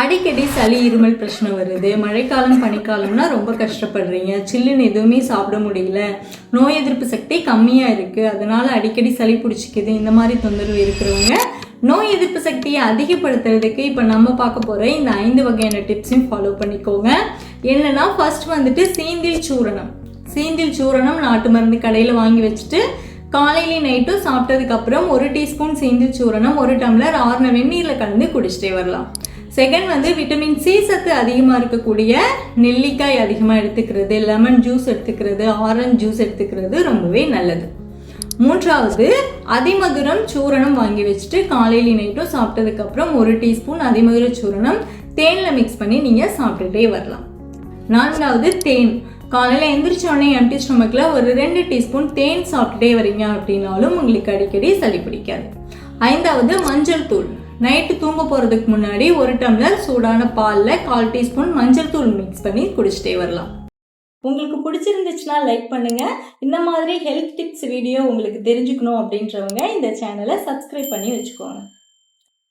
அடிக்கடி சளி இருமல் பிரச்சனை வருது. மழைக்காலம் பனிக்காலம்னா ரொம்ப கஷ்டப்படுறீங்க. சில்லுன்னு எதுவுமே சாப்பிட முடியல. நோய் எதிர்ப்பு சக்தி கம்மியாக இருக்குது அதனால அடிக்கடி சளி பிடிச்சிக்குது. இந்த மாதிரி தொந்தரவு இருக்கிறவங்க நோய் எதிர்ப்பு சக்தியை அதிகப்படுத்துறதுக்கு இப்போ நம்ம பார்க்க போகிற இந்த ஐந்து வகையான டிப்ஸையும் ஃபாலோ பண்ணிக்கோங்க. என்னென்னா ஃபர்ஸ்ட் வந்துட்டு சீந்தில் சூரணம். சீந்தில் சூரணம் நாட்டு மருந்து கடையில் வாங்கி வச்சுட்டு காலையிலையும் நைட்டும் சாப்பிட்டதுக்கப்புறம் ஒரு டீஸ்பூன் சீந்தில் சூரணம் ஒரு டம்ளர் ஆறுன வெந்நீரில் கலந்து குடிச்சிட்டே வரலாம். செகண்ட் வந்து விட்டமின் சி சத்து அதிகமாக இருக்கக்கூடிய நெல்லிக்காய் அதிகமாக எடுத்துக்கிறது லெமன் ஜூஸ் எடுத்துக்கிறது ஆரஞ்சு ஜூஸ் எடுத்துக்கிறது ரொம்பவே நல்லது. மூன்றாவது அதிமதுரம் சூரணம் வாங்கி வச்சுட்டு காலையில் நைட்டும் சாப்பிட்டதுக்கப்புறம் ஒரு டீஸ்பூன் அதிமதுர சூரணம் தேனில் மிக்ஸ் பண்ணி நீங்கள் சாப்பிட்டுட்டே வரலாம். நான்காவது தேன். காலையில் எந்திரிச்ச உடனே எம்டி ஸ்டொமக்கில் ஒரு ரெண்டு டீஸ்பூன் தேன் சாப்பிட்டுட்டே வரீங்க அப்படின்னாலும் உங்களுக்கு அடிக்கடி சளி பிடிக்காது. ஐந்தாவது மஞ்சள் தூள். நைட்டு தூங்க போகிறதுக்கு முன்னாடி ஒரு டம்ளர் சூடான பாலில் கால் டீஸ்பூன் மஞ்சள் தூள் மிக்ஸ் பண்ணி குடிச்சிட்டே வரலாம். உங்களுக்கு பிடிச்சிருந்துச்சுன்னா லைக் பண்ணுங்கள் இந்த மாதிரி ஹெல்த் டிப்ஸ் வீடியோ உங்களுக்கு தெரிஞ்சுக்கணும் அப்படின்றவங்க இந்த சேனலை சப்ஸ்கிரைப் பண்ணி வச்சுக்கோங்க.